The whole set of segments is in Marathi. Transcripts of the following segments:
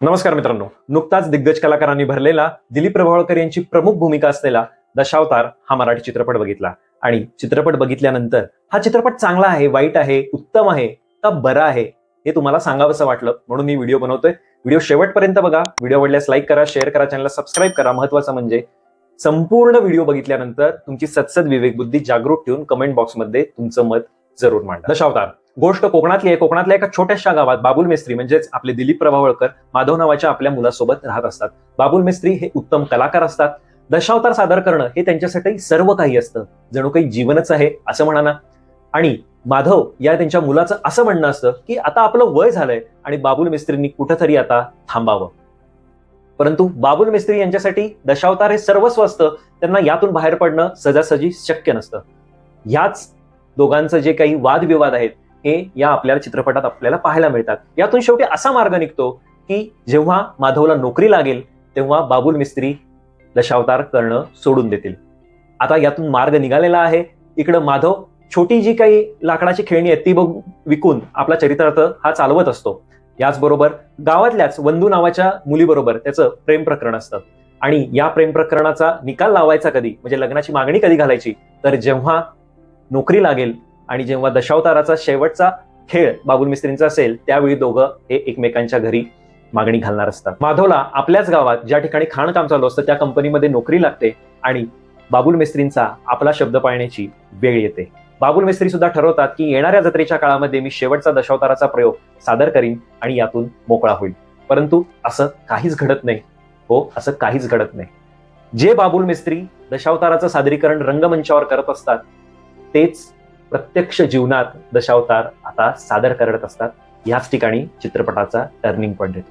नमस्कार मित्रांनो. नुकताच दिग्गज कलाकारांनी भरलेला दिलीप प्रभावळकर यांची प्रमुख भूमिका असलेला दशावतार हा मराठी चित्रपट बघितला. आणि चित्रपट बघितल्यानंतर हा चित्रपट चांगला आहे वाईट आहे उत्तम आहे का बरा आहे हे तुम्हाला सांगावंसं वाटलं म्हणून मी व्हिडिओ बनवतोय. व्हिडिओ शेवटपर्यंत बघा. व्हिडिओ आवडल्यास लाईक करा शेअर करा चॅनलला सबस्क्राईब करा. महत्वाचं म्हणजे संपूर्ण व्हिडिओ बघितल्यानंतर तुमची सत्सद विवेकबुद्धी जागरूक ठेवून कमेंट बॉक्समध्ये तुमचं मत जरूर मांडा. दशावतार गोष्ट कोकणातली आहे. कोकणातल्या एका छोट्याशा गावात बाबुल मिस्त्री म्हणजेच आपले दिलीप प्रभावळकर माधव नावाच्या आपल्या मुलासोबत राहत असतात. बाबुल मिस्त्री हे उत्तम कलाकार असतात. दशावतार सादर करणं हे त्यांच्यासाठी सर्व काही असतं. जणू काही जीवनच आहे असं म्हणा ना. आणि माधव या त्यांच्या मुलाचं असं म्हणणं असतं की आता आपलं वय झालंय आणि बाबुल मिस्त्रींनी कुठंतरी आता थांबावं. परंतु बाबुल मिस्त्री यांच्यासाठी दशावतार हे सर्वस्व असतं. त्यांना यातून बाहेर पडणं सजासजी शक्य नसतं. याच दोघांचं जे काही वादविवाद आहेत हे या आपल्याला चित्रपटात आपल्याला पाहायला मिळतात. यातून शेवटी असा मार्ग निघतो की जेव्हा माधवला नोकरी लागेल तेव्हा बाबुल मिस्त्री दशावतार करणं सोडून देतील. आता यातून मार्ग निघालेला आहे. इकडं माधव छोटी जी काही लाकडाची खेळणी आहेत ती बघ विकून आपला चरित्रार्थ हा चालवत असतो. याचबरोबर गावातल्याच वंदू नावाच्या मुलीबरोबर त्याचं प्रेम प्रकरण असतं. आणि या प्रेम प्रकरणाचा निकाल लावायचा कधी? म्हणजे लग्नाची मागणी कधी घालायची? तर जेव्हा नोकरी लागेल आणि जेव्हा दशावताराचा शेवटचा खेळ बाबुल मिस्त्रींचा असेल त्यावेळी दोघं हे एकमेकांच्या घरी मागणी घालणार असतात. माधवला आपल्याच गावात ज्या ठिकाणी खाणकाम चालू असतं त्या कंपनीमध्ये नोकरी लागते आणि बाबुल मिस्त्रींचा आपला शब्द पाळण्याची वेळ येते. बाबुल मिस्त्री सुद्धा ठरवतात की येणाऱ्या जत्रेच्या काळामध्ये मी शेवटचा दशावताराचा प्रयोग सादर करीन आणि यातून मोकळा होईल. परंतु असं काहीच घडत नाही. हो असं काहीच घडत नाही. जे बाबुल मिस्त्री दशावताराचं सादरीकरण रंगमंचावर करत असतात तेच प्रत्यक्ष जीवनात दशावतार आता सादर करत असतात. याच ठिकाणी चित्रपटाचा टर्निंग पॉईंट येतो.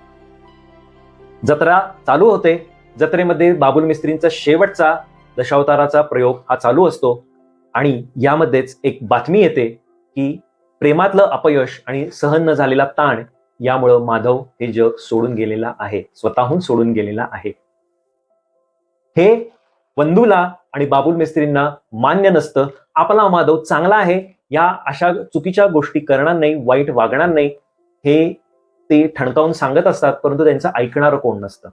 जत्रा चालू होते. जत्रेमध्ये बाबुल मिस्त्रींचा शेवटचा दशावताराचा प्रयोग हा चालू असतो. आणि यामध्येच एक बातमी येते की प्रेमातलं अपयश आणि सहन न झालेला ताण यामुळं माधव हे जग सोडून गेलेला आहे. स्वतःहून सोडून गेलेला आहे. हे वंदूला आणि बाबुल मिस्त्रींना मान्य नसतं. आपला माधव चांगला आहे. या अशा चुकीच्या गोष्टी करणार नाही वाईट वागणार नाही. हे ते ठणकावून सांगत असतात परंतु त्यांचं ऐकणारं कोण नसतं.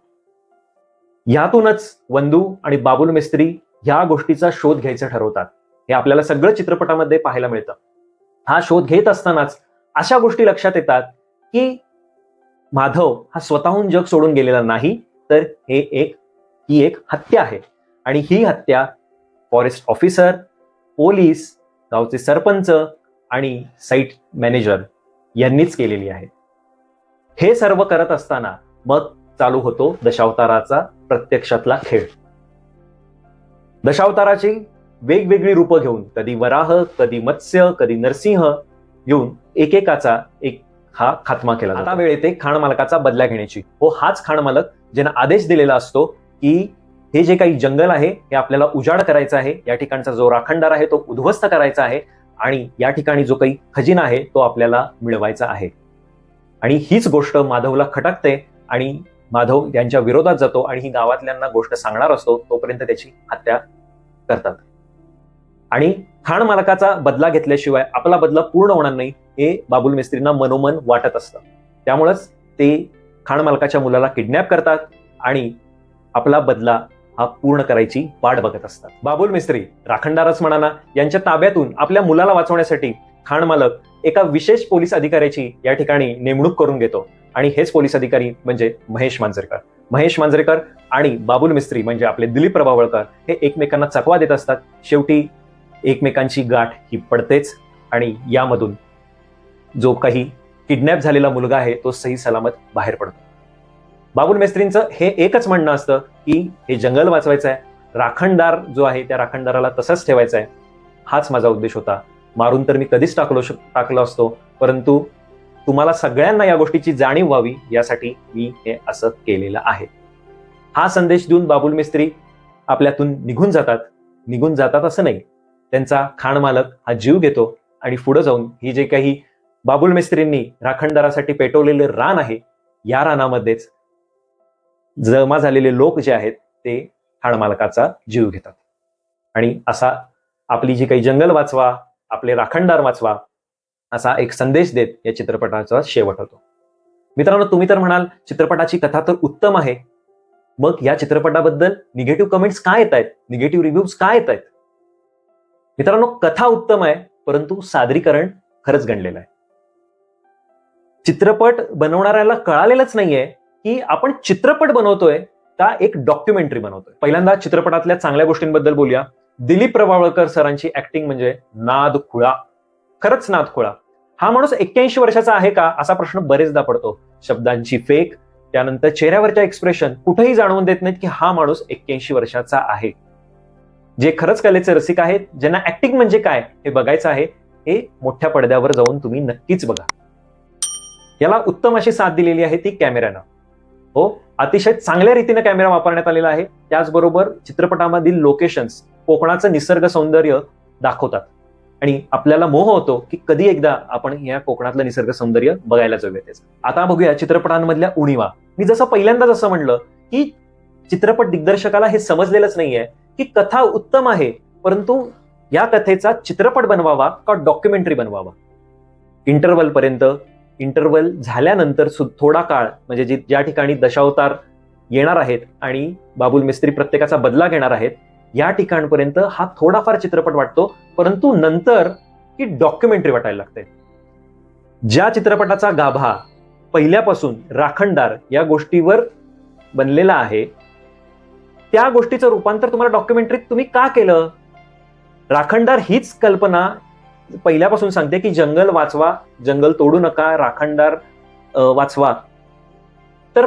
यातूनच वंदू आणि बाबुल मिस्त्री ह्या गोष्टीचा शोध घ्यायचं ठरवतात. हे आपल्याला सगळं चित्रपटामध्ये पाहायला मिळतं. हा शोध घेत असतानाच अशा गोष्टी लक्षात येतात की माधव हा स्वतःहून जग सोडून गेलेला नाही तर हे एक ही एक हत्या आहे. आणि ही हत्या फॉरेस्ट ऑफिसर पोलीस गावचे सरपंच आणि साईट मॅनेजर यांनीच केलेली आहे. हे सर्व करत असताना मग चालू होतो दशावताराचा प्रत्यक्षातला खेळ. दशावताराची वेगवेगळी रूपं घेऊन कधी वराह कधी मत्स्य कधी नरसिंह घेऊन एकेकाचा एक हा खात्मा केला आता वेळ येते खाण मालकाचा बदला घेण्याची. हो हाच खाण मालक ज्यांना आदेश दिलेला असतो की हे जे काही जंगल आहे हे आपल्याला उजाड करायचं आहे. या ठिकाणचा जो राखणदार आहे तो उद्ध्वस्त करायचा आहे आणि या ठिकाणी जो काही खजिना आहे तो आपल्याला मिळवायचा आहे. आणि हीच गोष्ट माधवला खटकते आणि माधव यांच्या विरोधात जातो आणि ही गावातल्यांना गोष्ट सांगणार असतो तोपर्यंत त्याची हत्या करतात. आणि खाण मालकाचा बदला घेतल्याशिवाय आपला बदला पूर्ण होणार नाही हे बाबुल मिस्त्रींना मनोमन वाटत असतं. त्यामुळंच ते खाण मालकाच्या मुलाला किडनॅप करतात आणि आपला बदला हा पूर्ण करायची वाट बघत असतात. बाबुल मिस्त्री राखणदारच म्हणा ना यांच्या ताब्यातून आपल्या मुलाला वाचवण्यासाठी खाण मालक एका विशेष पोलीस अधिकाऱ्याची या ठिकाणी नेमणूक करून घेतो. आणि हेच पोलीस अधिकारी म्हणजे महेश मांजरेकर. महेश मांजरेकर आणि बाबुल मिस्त्री म्हणजे आपले दिलीप प्रभावळकर हे एकमेकांना चकवा देत असतात. शेवटी एकमेकांची गाठ ही पडतेच आणि यामधून जो काही किडनॅप झालेला मुलगा आहे तो सही सलामत बाहेर पडतो. बाबुल मेस्त्रींचं हे एकच म्हणणं असतं की हे जंगल वाचवायचं आहे राखणदार जो आहे त्या राखणदाराला तसंच ठेवायचा आहे हाच माझा उद्देश होता. मारून तर मी कधीच टाकलो टाकलो असतो परंतु तुम्हाला सगळ्यांना या गोष्टीची जाणीव व्हावी यासाठी मी हे असं केलेलं आहे. हा संदेश देऊन बाबुल मिस्त्री आपल्यातून निघून जातात. निघून जातात असं नाही. त्यांचा खाण मालक हा जीव घेतो आणि पुढे जाऊन ही जे काही बाबुल मिस्त्रींनी राखणदारासाठी पेटवलेले रान आहे या रानामध्येच जमा झालेले लोक जे आहेत ते हाडमालकाचा जीव घेतात. आणि असा आपली जी काही जंगल वाचवा आपले राखणदार वाचवा असा एक संदेश देत या चित्रपटाचा शेवट होतो. मित्रांनो तुम्ही तर म्हणाल चित्रपटाची कथा तर उत्तम आहे. मग या चित्रपटाबद्दल निगेटिव्ह कमेंट्स काय येत आहेत? निगेटिव्ह रिव्ह्यूज काय येत आहेत? मित्रांनो कथा उत्तम आहे परंतु सादरीकरण खरंच गणलेलं आहे. चित्रपट बनवणाऱ्याला कळालेलंच नाहीये की आपण चित्रपट बनवतोय का एक डॉक्युमेंटरी बनवतोय. पहिल्यांदा चित्रपटातल्या चांगल्या गोष्टींबद्दल बोलूया. दिलीप प्रभावळकर सरांची ऍक्टिंग म्हणजे नाद खुळा. खरंच नाद खुळा. हा माणूस एक्क्याऐंशी वर्षाचा आहे का असा प्रश्न बरेचदा पडतो. शब्दांची फेक त्यानंतर चेहऱ्यावरच्या एक्सप्रेशन कुठेही जाणवून देत नाहीत की हा माणूस एक्क्याऐंशी वर्षाचा आहे. जे खरंच कलेचे रसिक आहेत ज्यांना ऍक्टिंग म्हणजे काय हे बघायचं आहे हे मोठ्या पडद्यावर जाऊन तुम्ही नक्कीच बघा. याला उत्तम अशी साथ दिलेली आहे ती कॅमेऱ्यानं हो? अतिशय चांगल्या रीतीने कॅमेरा वापरण्यात आलेला आहे. त्याचबरोबर चित्रपटामधील लोकेशन्स कोकणाचं निसर्ग सौंदर्य दाखवतात. आणि आपल्याला मोह होतो की कधी एकदा आपण या कोकणातलं निसर्ग सौंदर्य बघायला जाऊया त्याचं आता बघूया चित्रपटांमधल्या उणीवा. मी जसं पहिल्यांदा जसं म्हणलं की चित्रपट दिग्दर्शकाला हे समजलेलंच नाहीये की कथा उत्तम आहे परंतु या कथेचा चित्रपट बनवावा का डॉक्युमेंटरी बनवावा? इंटरवल पर्यंत इंटरवल झाल्यानंतर सु- थोडा काळ म्हणजे जी ज्या ठिकाणी दशावतार येणार आहेत आणि बाबुल मिस्त्री प्रत्येकाचा बदला घेणार आहेत या ठिकाणपर्यंत हा थोडाफार चित्रपट वाटतो. परंतु नंतर ही डॉक्युमेंटरी वाटायला लागते. ज्या चित्रपटाचा गाभा पहिल्यापासून राखणदार या गोष्टीवर बनलेला आहे त्या गोष्टीचं रूपांतर तुम्हाला डॉक्युमेंटरीत तुम्ही का केलं? राखणदार हीच कल्पना पहिल्यापासून सांगते की जंगल वाचवा जंगल तोडू नका राखणदार वाचवा. तर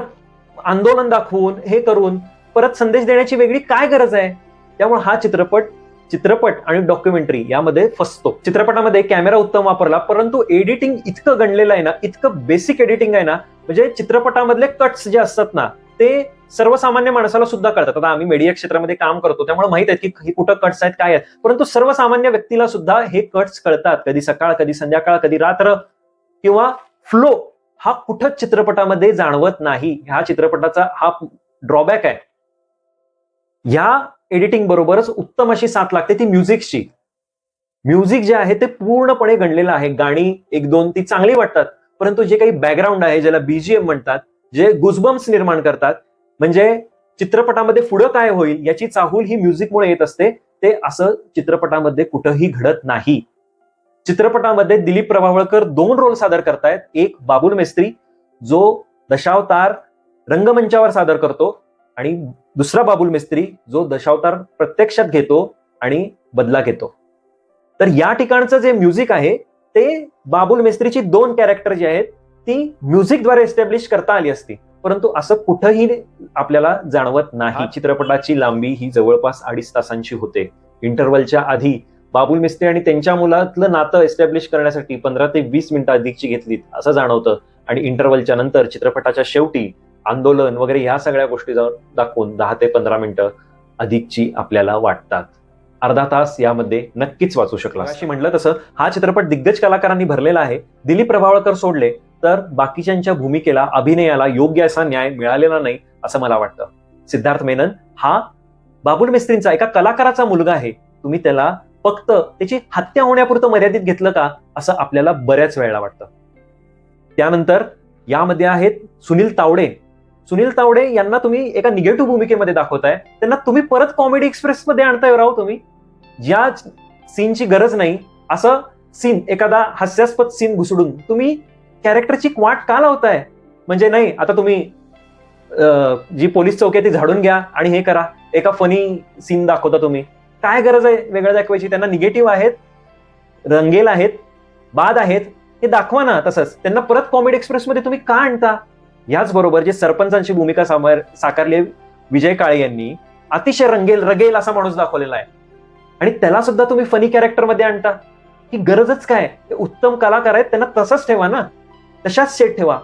आंदोलन दाखवून हे करून परत संदेश देण्याची वेगळी काय गरज आहे? त्यामुळे हा चित्रपट चित्रपट आणि डॉक्युमेंटरी यामध्ये फसतो. चित्रपटामध्ये कॅमेरा उत्तम वापरला परंतु एडिटिंग इतकं गणलेलं आहे ना इतकं बेसिक एडिटिंग आहे ना म्हणजे चित्रपटामधले कट्स जे असतात ना ते सर्वसामान्य माणसाला सुद्धा कळतात. आता आम्ही मीडिया क्षेत्रामध्ये काम करतो त्यामुळे माहीत आहे की हे कुठं कट्स आहेत काय आहेत. परंतु सर्वसामान्य व्यक्तीला सुद्धा हे कट्स कळतात. कधी सकाळ कधी संध्याकाळ कधी रात्र किंवा फ्लो हा कुठंच चित्रपटामध्ये जाणवत नाही. ह्या चित्रपटाचा हा ड्रॉबॅक आहे. ह्या एडिटिंग बरोबरच उत्तम अशी साथ लागते ती म्युझिकची म्युझिक जे आहे ते पूर्णपणे गणलेलं आहे. गाणी एक दोन ती चांगली वाटतात. परंतु जे काही बॅकग्राऊंड आहे ज्याला बीजीएम म्हणतात जे गुजबम्स निर्माण करतात. म्हणजे चित्रपटामध्ये पुढं काय होईल याची चाहूल ही म्युझिकमुळे येत असते. ते असं चित्रपटामध्ये कुठंही घडत नाही. चित्रपटामध्ये दिलीप प्रभावळकर दोन रोल सादर करतायत. एक बाबुल मेस्त्री जो दशावतार रंगमंचावर सादर करतो आणि दुसरा बाबुल मिस्त्री जो दशावतार प्रत्यक्षात घेतो आणि बदला घेतो. तर या ठिकाणचं जे म्युझिक आहे ते बाबुल मिस्त्रीची दोन कॅरेक्टर जी आहेत ती म्युझिकद्वारे एस्टॅब्लिश करता आली असती. परंतु असं कुठंही आपल्याला जाणवत नाही. चित्रपटाची लांबी ही जवळपास अडीच तासांची होते. इंटरवलच्या आधी बाबुल मिस्त्री आणि त्यांच्या मुलातलं नातं एस्टॅब्लिश करण्यासाठी पंधरा ते वीस मिनिटं अधिकची घेतलीत असं जाणवतं. आणि इंटरवलच्या नंतर चित्रपटाच्या शेवटी आंदोलन वगैरे ह्या सगळ्या गोष्टी जाऊन दाखवून दहा ते पंधरा मिनिटं अधिकची आपल्याला वाटतात. अर्धा तास यामध्ये नक्कीच वाचू शकला अशी म्हटलं तसं हा चित्रपट दिग्गज कलाकारांनी भरलेला आहे. दिलीप प्रभावळकर सोडले. तर बाकीच्यांच्या भूमिकेला अभिनयाला योग्य असा न्याय मिळालेला नाही असं मला वाटतं. सिद्धार्थ मेनन हा बाबुल मिस्त्रींचा एका कलाकाराचा मुलगा आहे. तुम्ही त्याला फक्त त्याची हत्या होण्यापुरतं मर्यादित घेतलं का असं आपल्याला बऱ्याच वेळेला वाटतं. त्यानंतर यामध्ये आहेत सुनील तावडे. सुनील तावडे यांना तुम्ही एका निगेटिव्ह भूमिकेमध्ये दाखवताय. त्यांना तुम्ही परत कॉमेडी एक्सप्रेस मध्ये आणताय राव तुम्ही. ज्या सीनची गरज नाही. असं सीन एखादा हास्यास्पद सीन घुसडून तुम्ही कॅरेक्टरची वाट का लावताय? म्हणजे नाही आता तुम्ही जी पोलीस चौकी आहे ती झाडून घ्या आणि हे करा. एका फनी सीन दाखवता तुम्ही. काय गरज आहे वेगळं दाखवायची? त्यांना निगेटिव्ह आहेत रंगेल आहेत बाद आहेत हे दाखवा ना तसंच. त्यांना परत कॉमेडी एक्सप्रेसमध्ये तुम्ही का आणता? याचबरोबर जे सरपंचांची भूमिका सामर साकारली विजय काळे यांनी अतिशय रंगेल रगेल असा माणूस दाखवलेला आहे. आणि त्याला सुद्धा तुम्ही फनी कॅरेक्टरमध्ये आणता. ही गरजच काय? ते उत्तम कलाकार आहेत त्यांना तसंच ठेवा ना. तशाच सेट ठेवा.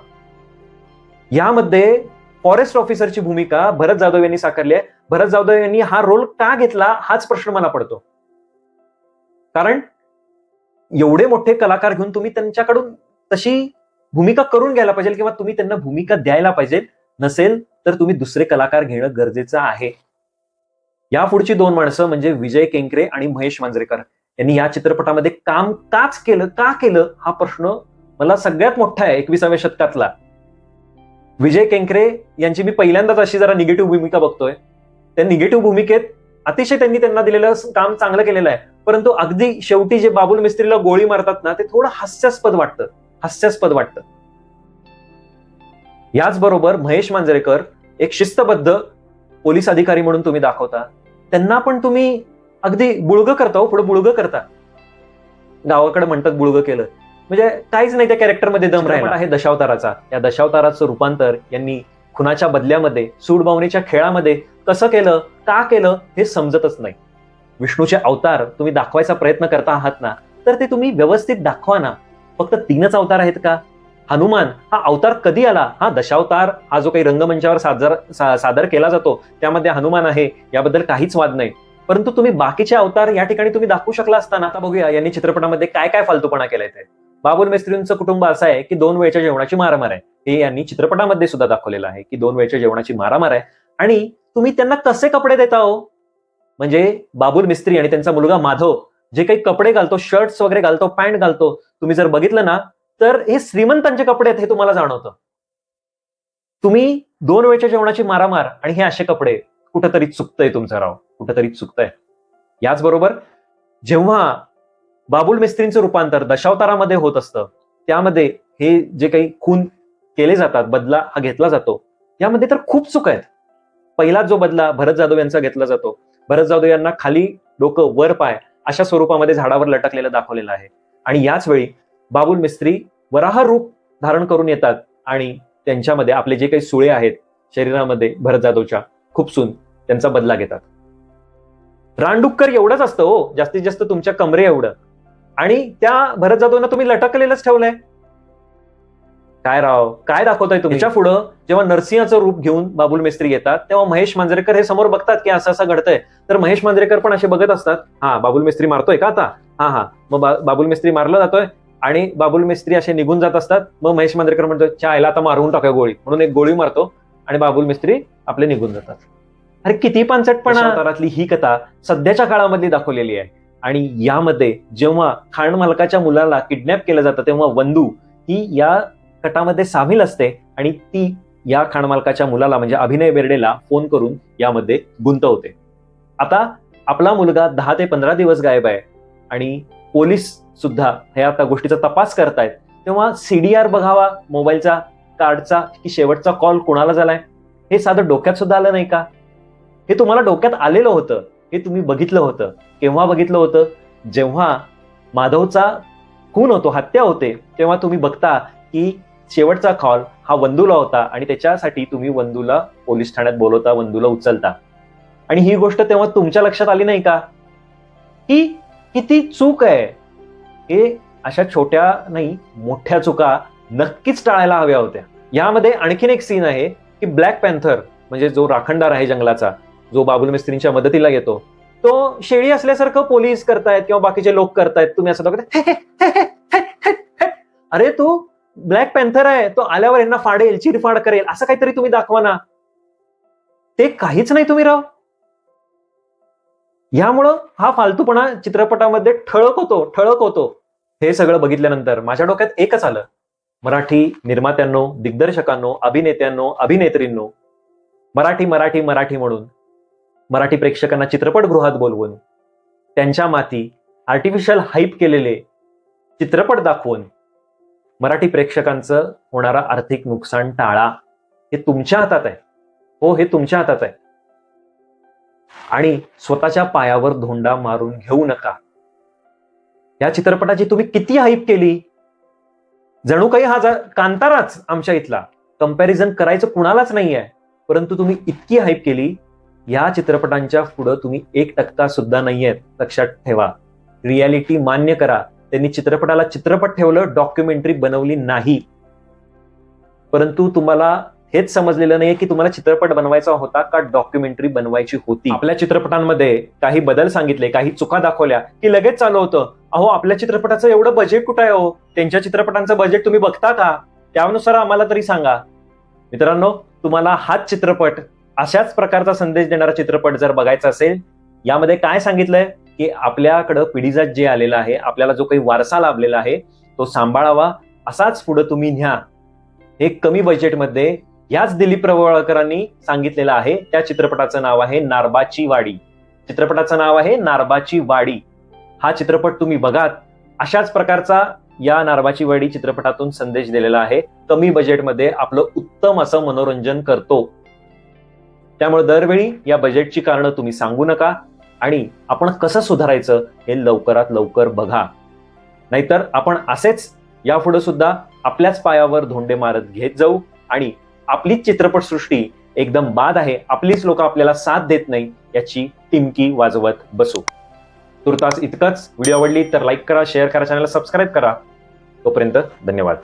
यामध्ये फॉरेस्ट ऑफिसरची भूमिका भरत जाधव यांनी साकारली आहे. भरत जाधव यांनी हा रोल का घेतला हाच प्रश्न मला पडतो. कारण एवढे मोठे कलाकार घेऊन तुम्ही त्यांच्याकडून तशी भूमिका करून घ्यायला पाहिजे किंवा तुम्ही त्यांना भूमिका द्यायला पाहिजे नसेल तर तुम्ही दुसरे कलाकार घेणं गरजेचं आहे. या पुढची दोन माणसं म्हणजे विजय केंकरे आणि महेश मांजरेकर यांनी या चित्रपटामध्ये काम काच केलं का केलं हा प्रश्न मला सगळ्यात मोठा आहे एकविसाव्या शतकातला. विजय केंकरे यांची मी पहिल्यांदाच अशी जरा निगेटिव्ह भूमिका बघतोय. त्या निगेटिव्ह भूमिकेत अतिशय त्यांनी त्यांना दिलेलं काम चांगलं केलेलं आहे. परंतु अगदी शेवटी जे बाबुल मिस्त्रीला गोळी मारतात ना ते थोडं हास्यास्पद वाटतं. हास्यास्पद वाटतं. याचबरोबर महेश मांजरेकर एक शिस्तबद्ध पोलीस अधिकारी म्हणून तुम्ही दाखवता. त्यांना पण तुम्ही अगदी बुळगं करता हो पुढे बुळगं करता. गावाकडे म्हणतात बुळग केलं. म्हणजे काहीच नाही त्या कॅरेक्टरमध्ये दम राहिला. आहे दशावताराचा. या दशावताराचं रूपांतर यांनी खुनाच्या बदल्यामध्ये सूडबावणीच्या खेळामध्ये कसं केलं का केलं हे समजतच नाही. विष्णूचे अवतार तुम्ही दाखवायचा प्रयत्न करता आहात ना तर ते तुम्ही व्यवस्थित दाखवा ना. फक्त तीनच अवतार आहेत का? हनुमान हा अवतार कधी आला? हा दशावतार हा जो काही रंगमंचावर सादर सा- सादर केला जातो त्यामध्ये हनुमान आहे याबद्दल काहीच वाद नाही. परंतु तुम्ही बाकीचे अवतार या ठिकाणी तुम्ही दाखवू शकला असताना आता बघूया यांनी चित्रपटामध्ये काय काय फालतूपणा केलाय ते. बाबुल मेस्त्रींचं कुटुंब असं आहे की दोन वेळच्या जेवणाची मारामार आहे. हे यांनी चित्रपटामध्ये सुद्धा दाखवलेलं आहे की दोन वेळच्या जेवणाची मारामार आहे. आणि तुम्ही त्यांना कसे कपडे देता हो? म्हणजे बाबुल मिस्त्री आणि त्यांचा मुलगा माधव जे काही कपडे घालतो शर्ट्स वगैरे घालतो पॅन्ट घालतो तुम्ही जर बघितलं ना तर हे श्रीमंतांचे कपडे आहेत हे तुम्हाला जाणवतं. तुम्ही दोन वेळच्या जेवणाची मारामार आणि हे असे कपडे कुठंतरी चुकतंय तुमचं राव. कुठंतरी चुकतंय. याचबरोबर जेव्हा बाबुल मिस्त्रींचं रूपांतर दशावतारामध्ये होत असतं. त्यामध्ये हे जे काही खून केले जातात बदला हा घेतला जातो. यामध्ये तर खूप चूक आहेत. पहिला जो बदला भरत जाधव यांचा घेतला जातो. भरत जाधव यांना खाली डोकं वर पाय अशा स्वरूपामध्ये झाडावर लटकलेलं दाखवलेलं आहे. आणि याच वेळी बाबुल मिस्त्री वराह रूप धारण करून येतात आणि त्यांच्यामध्ये आपले जे काही सुळे आहेत शरीरामध्ये भरत जाधवच्या खुपसून त्यांचा बदला घेतात. रानडुक्कर एवढंच असतं हो. जास्तीत जास्त तुमच्या कमरे एवढं. आणि त्या भरत जाधवना तुम्ही लटकलेलंच ठेवलंय. काय राव काय दाखवताय तुमच्या पुढं जेव्हा नरसिंहाचं रूप घेऊन बाबुल मिस्त्री येतात तेव्हा महेश मांजरेकर हे समोर बघतात की असं असं घडतंय. तर महेश मांजरेकर पण असे बघत असतात. हा बाबुल मिस्त्री मारतोय का आता? हा हा. मग बाबुल मिस्त्री मारला जातोय आणि बाबुल मिस्त्री असे निघून जात असतात. मग महेश मांजरेकर म्हणतो चायला आता मारून टाका गोळी. म्हणून एक गोळी मारतो आणि बाबुल मिस्त्री आपले निघून जातात. अरे किती पानसटपणा ही कथा सध्याच्या काळामधली दाखवलेली आहे. आणि यामध्ये जेव्हा खाण मालकाच्या मुलाला किडनॅप केलं जातं तेव्हा वंदू ही या कटामध्ये सामील असते आणि ती या खाणमालकाच्या मुलाला म्हणजे अभिनय बेर्डेला फोन करून यामध्ये गुंतवते आता आपला मुलगा दहा ते पंधरा दिवस गायब आहे आणि पोलीस सुद्धा ह्या आता गोष्टीचा तपास करतायत तेव्हा सीडीआर बघावा मोबाईलचा कार्डचा की शेवटचा कॉल कोणाला झालाय? हे साधं डोक्यात सुद्धा आलं नाही का? हे तुम्हाला डोक्यात आलेलं होतं. हे तुम्ही बघितलं होतं. केव्हा बघितलं होतं? जेव्हा माधवचा खून होतो हत्या होते तेव्हा तुम्ही बघता की शेवटचा कॉल हा वंदूला होता आणि त्याच्यासाठी तुम्ही वंदूला पोलीस ठाण्यात बोलवता वंदूला उचलता. आणि ही गोष्ट तेव्हा तुमच्या लक्षात आली नाही का? ही किती चूक आहे. हे अशा छोट्या नाही मोठ्या चुका नक्कीच टाळायला हव्या होत्या. यामध्ये आणखीन एक सीन आहे की ब्लॅक पॅन्थर म्हणजे जो राखणदार आहे जंगलाचा जो बाबुल मिस्त्रींच्या मदतीला येतो. तो शेळी असल्यासारखं पोलीस करतायत किंवा बाकीचे लोक करतायत तुम्ही असं बघता अरे तू ब्लॅक पॅन्थर आहे तो आल्यावर यांना फाडेल चिरफाड करेल असं काहीतरी तुम्ही दाखवा ना. ते काहीच नाही तुम्ही राव. यामुळं हा फालतूपणा चित्रपटामध्ये ठळक होतो ठळक होतो. हे सगळं बघितल्यानंतर माझ्या डोक्यात एकच आलं. मराठी निर्मात्यांनो दिग्दर्शकांनो अभिनेत्यांनो अभिनेत्रींनो मराठी मराठी मराठी म्हणून मराठी प्रेक्षकांना चित्रपटगृहात बोलवून त्यांच्या माती आर्टिफिशियल हाईप केलेले चित्रपट दाखवून मराठी प्रेक्षकांचं होणारा आर्थिक नुकसान टाळा हे तुमच्या हातात आहे. हो हे तुमच्या हातात आहे. आणि स्वतःच्या पायावर धोंडा मारून घेऊ नका. या चित्रपटाची तुम्ही किती हाईप केली? जणू काही हा जा- कांताराच आमच्या इथला. कंपॅरिझन करायचं कुणालाच नाही आहे परंतु तुम्ही इतकी हाईप केली या चित्रपटांच्या पुढं तुम्ही एक टक्का सुद्धा नाहीयेत लक्षात ठेवा. रियालिटी मान्य करा. त्यांनी चित्रपटाला चित्रपट ठेवलं डॉक्युमेंटरी बनवली नाही. परंतु तुम्हाला हेच समजलेलं नाही की तुम्हाला चित्रपट बनवायचा होता का डॉक्युमेंटरी बनवायची होती? आपल्या चित्रपटांमध्ये काही बदल सांगितले काही चुका दाखवल्या की लगेच चालू होतं. अहो आपल्या चित्रपटाचं एवढं बजेट कुठं आहे हो? त्यांच्या चित्रपटांचं बजेट तुम्ही बघता का? त्यानुसार आम्हाला तरी सांगा. मित्रांनो तुम्हाला हाच चित्रपट अशाच प्रकारचा संदेश देणारा चित्रपट जर बघायचा असेल यामध्ये काय सांगितलंय? की आपल्याकडं पिढीजात जे आलेलं आहे आपल्याला जो काही वारसा लाभलेला आहे तो सांभाळावा. असाच पुढे तुम्ही न्या. हे कमी बजेटमध्ये याच दिलीप प्रवळकरांनी सांगितलेलं आहे. त्या चित्रपटाचं नाव आहे नारबाची वाडी. चित्रपटाचं नाव आहे नारबाची वाडी. हा चित्रपट तुम्ही बघात. अशाच प्रकारचा या नारबाची वाडी चित्रपटातून संदेश दिलेला आहे. कमी बजेटमध्ये आपलं उत्तम असं मनोरंजन करतो. त्यामुळे दरवेळी या बजेटची कारणं तुम्ही सांगू नका आणि आपण कसं सुधारायचं हे लवकरात लवकर बघा. नाहीतर आपण असेच यापुढे सुद्धा आपल्याच पायावर धोंडे मारत घेत जाऊ आणि आपलीच चित्रपटसृष्टी एकदम बाद आहे आपलीच लोक आपल्याला साथ देत नाही याची टिमकी वाजवत बसू. तुर्तास इतकंच. व्हिडिओ आवडली तर लाईक करा शेअर करा चॅनलला सबस्क्राईब करा. तोपर्यंत धन्यवाद.